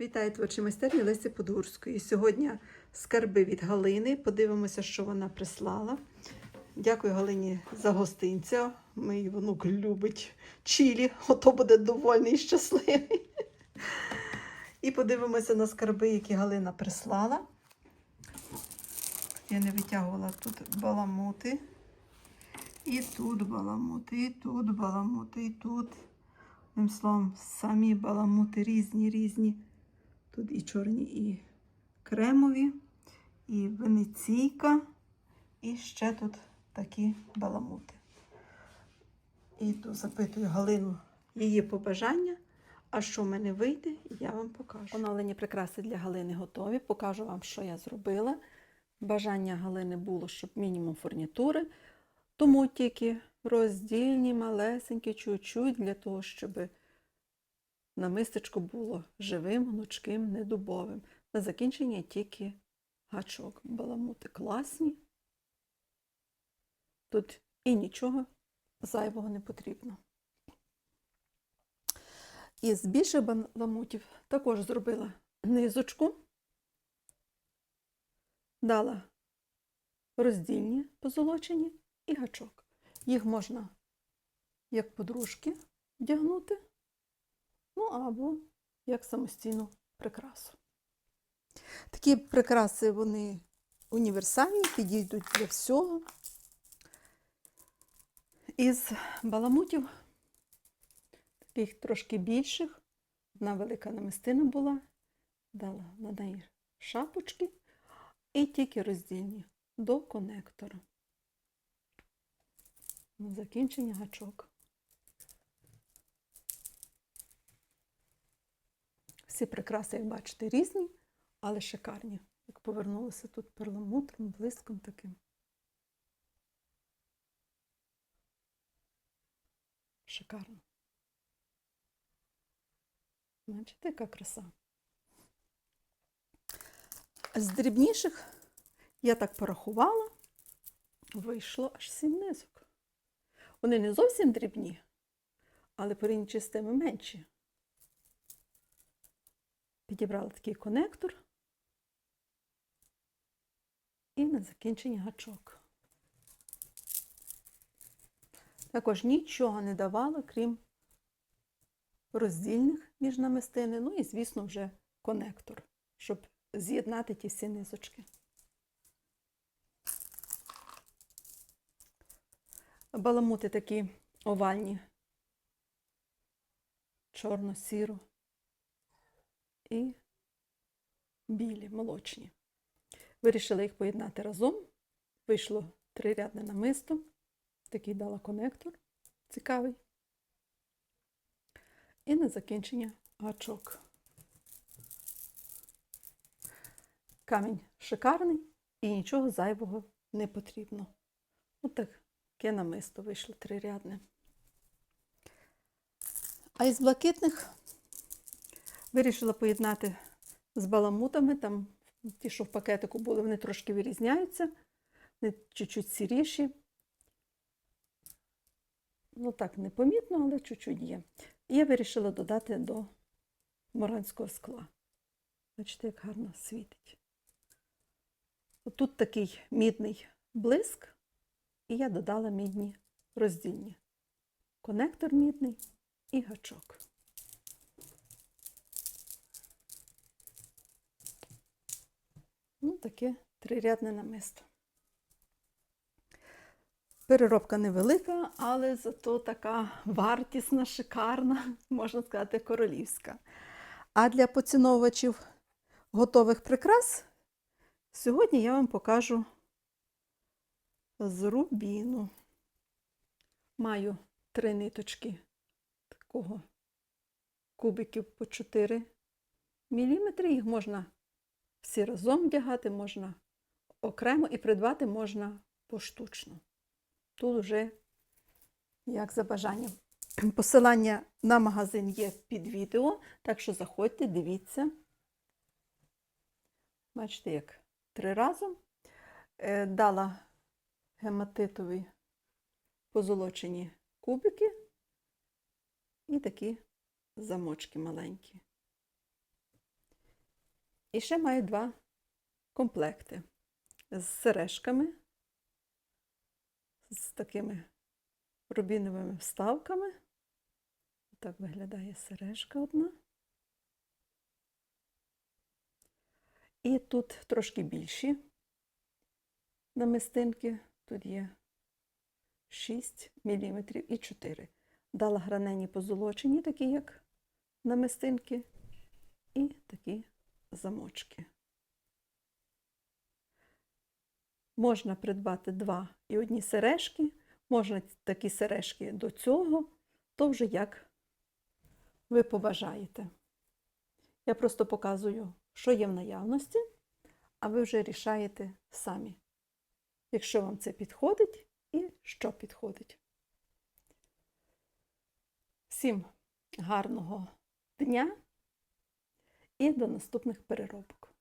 Вітаю творчі майстерні Лесі Подгурської. Сьогодні скарби від Галини. Подивимося, що вона прислала. Дякую Галині за гостинця. Мій внук любить чилі, ото буде довольний і щасливий. І подивимося на скарби, які Галина прислала. Я не витягувала тут баламути. І тут баламути, і тут баламути, і тут. Одним словом, самі баламути різні, різні. Тут і чорні, і кремові, і венеційка, і ще тут такі баламути. І тут запитую Галину її побажання. А що в мене вийде, я вам покажу. Оновлені прикраси для Галини готові. Покажу вам, що я зробила. Бажання Галини було, щоб мінімум фурнітури, тому тільки роздільні, малесенькі, чуть-чуть, для того, щоб намистечко було живим, гнучким, не дубовим. На закінчення тільки гачок. Баламути класні. Тут і нічого зайвого не потрібно. Із більших баламутів також зробила низочку, дала роздільні позолочені і гачок. Їх можна як подружки вдягнути, ну або як самостійну прикрасу. Такі прикраси вони універсальні, підійдуть для всього. Із баламутів, таких трошки більших, одна велика намистина була, дала на неї шапочки і тільки роздільні до конектора. На закінчення гачок. Всі прикраси, як бачите, різні, але шикарні. Як повернулося тут перламутром, блиском таким. Шикарно. Бачите, яка краса. З дрібніших я так порахувала, вийшло аж сім низок. Вони не зовсім дрібні, але порівняно з тими менші. Підібрала такий конектор і на закінчення гачок. Також нічого не давала, крім роздільних між намистини, ну і, звісно, вже конектор, щоб з'єднати ті всі низочки. Баламути такі овальні, чорно-сіро і білі, молочні. Вирішила їх поєднати разом. Вийшло трирядне намисто. Такий дала конектор цікавий. І на закінчення гачок. Камінь шикарний і нічого зайвого не потрібно. От таке намисто вийшло трирядне. А із блакитних вирішила поєднати з баламутами. Там ті, що в пакетику були, вони трошки вирізняються, вони чуть-чуть сіріші. Ну так, непомітно, але чуть-чуть є. І я вирішила додати до моранського скла. Бачите, як гарно світить. Тут такий мідний блиск, і я додала мідні роздільні. Конектор мідний і гачок. Ну, таке трирядне намисто. Переробка невелика, але зато така вартісна, шикарна, можна сказати, королівська. А для поціновувачів готових прикрас сьогодні я вам покажу з рубіну. Маю три ниточки такого кубиків по 4 мм. Їх можна всі разом вдягати, можна окремо і придбати можна поштучно. Тут вже як за бажанням. Посилання на магазин є під відео, так що заходьте, дивіться. Бачите, як три разом. Е, Дала гематитові позолочені кубики і такі замочки маленькі. І ще маю два комплекти з сережками, з такими рубіновими вставками. Так виглядає сережка одна. І тут трошки більші намистинки. Тут є 6 мм і 4. Дала гранені позолочені, такі як намистинки, і такі замочки. Можна придбати два і одні сережки, можна такі сережки до цього, то вже як ви побажаєте. Я просто показую, що є в наявності, а ви вже рішаєте самі, якщо вам це підходить і що підходить. Всім гарного дня і до наступних переробок.